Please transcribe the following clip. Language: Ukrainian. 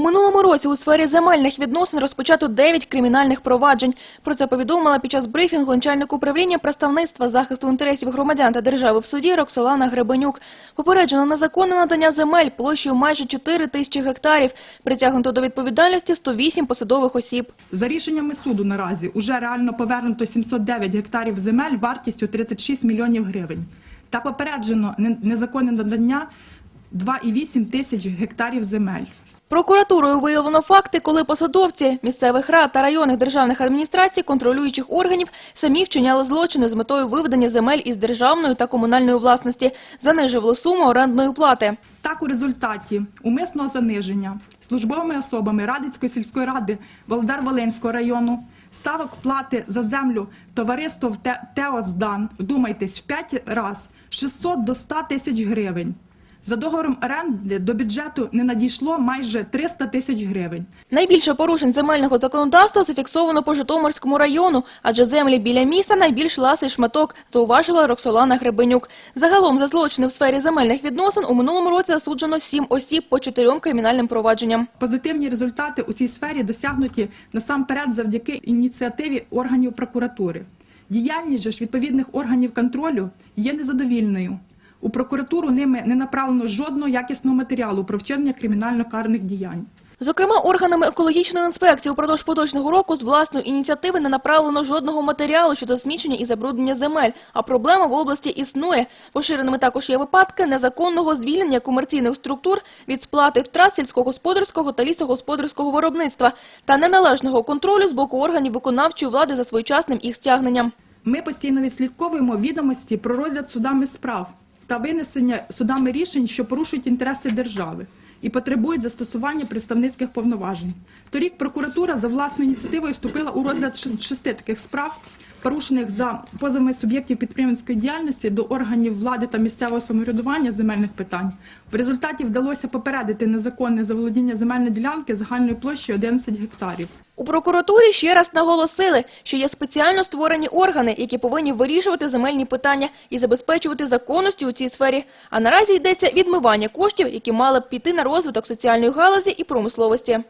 Минулому році у сфері земельних відносин розпочато 9 кримінальних проваджень. Про це повідомила під час брифінгу начальник управління представництва захисту інтересів громадян та держави в суді Роксолана Гребенюк. Попереджено незаконне надання земель площею майже 4 тисячі гектарів. Притягнуто до відповідальності 108 посадових осіб. За рішеннями суду наразі уже реально повернуто 709 гектарів земель вартістю 36 мільйонів гривень. Та попереджено не- незаконне надання 2,8 тисяч гектарів земель. Прокуратурою виявлено факти, коли посадовці місцевих рад та районних державних адміністрацій, контролюючих органів, самі вчиняли злочини з метою виведення земель із державної та комунальної власності, занижували суму орендної плати. Так, у результаті умисного заниження службовими особами Радицької сільської ради Володар-Волинського району ставок плати за землю товариство в Те- Теоздан, вдумайтесь, в 5 раз 600 до 100 тисяч гривень. За договором оренди до бюджету не надійшло майже 300 тисяч гривень. Найбільше порушень земельного законодавства зафіксовано по Житомирському району, адже землі біля міста найбільш ласий шматок, зауважила Роксолана Гребенюк. Загалом за злочини в сфері земельних відносин у минулому році засуджено 7 осіб по чотирьом кримінальним провадженням. Позитивні результати у цій сфері досягнуті насамперед завдяки ініціативі органів прокуратури. Діяльність же ж відповідних органів контролю є незадовільною. У прокуратуру ними не направлено жодного якісного матеріалу про вчинення кримінально-карних діянь. Зокрема, органами екологічної інспекції упродовж поточного року з власної ініціативи не направлено жодного матеріалу щодо зміщення і забруднення земель, а проблема в області існує. Поширеними також є випадки незаконного звільнення комерційних структур від сплати втрат сільськогосподарського та лісогосподарського виробництва та неналежного контролю з боку органів виконавчої влади за своєчасним їх стягненням. Ми постійно відслідковуємо відомості про розгляд судами справ та винесення судами рішень, що порушують інтереси держави і потребують застосування представницьких повноважень. Торік прокуратура за власною ініціативою вступила у розгляд шести таких справ, порушених за позовами суб'єктів підприємницької діяльності до органів влади та місцевого самоврядування земельних питань. В результаті вдалося попередити незаконне заволодіння земельної ділянки загальною площею 11 гектарів. У прокуратурі ще раз наголосили, що є спеціально створені органи, які повинні вирішувати земельні питання і забезпечувати законності у цій сфері. А наразі йдеться відмивання коштів, які мали б піти на розвиток соціальної галузі і промисловості.